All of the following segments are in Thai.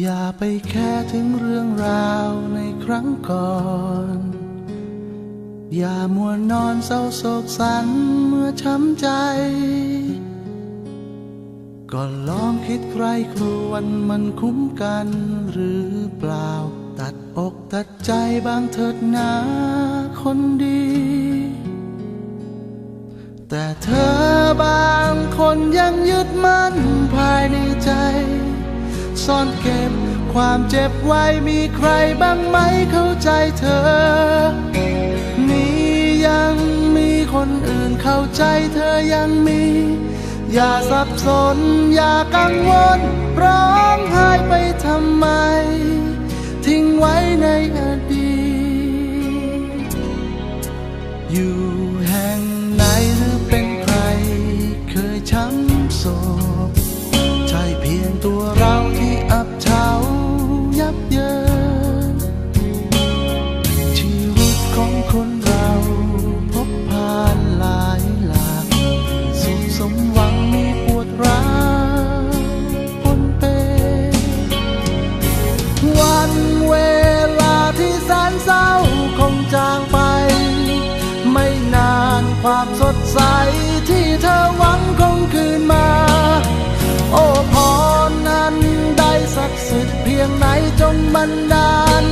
อย่าไปแค่ถึงเรื่องราวในครั้งก่อน อย่ามัวนอนเศร้าโศกสันเมื่อช้ำใจ ก็ลองคิดใครครวนมันคุ้มกันหรือเปล่า ตัดอกตัดใจบางเถิดนาคนดี แต่เธอบาง ซ่อนเก็บ ความเจ็บไว้มีใครบ้างไหมเข้าใจเธอ นี่ยังมีคนอื่นเข้าใจเธอยังมี อย่าสับสน อย่ากังวล ร้องไห้ไปทำไม ทิ้งไว้ในอดีตอยู่แห่งไหน ใสที่เธอหวังคงคืนมา โอ้พรนั้นได้ศักดิ์สิทธิ์เพียงไหนจงบันดาล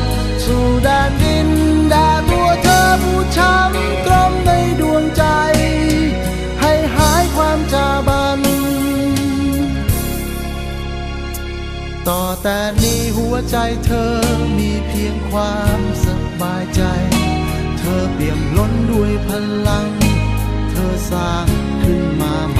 สู่แดนดินแดนตัวเธอผู้ช้ำตรมในดวงใจ ให้หายความจาบัน ต่อแต่นี้หัวใจเธอมีเพียงความสบายใจ เธอเปี่ยมล้นด้วยพลัง สร้างขึ้นมาใหม่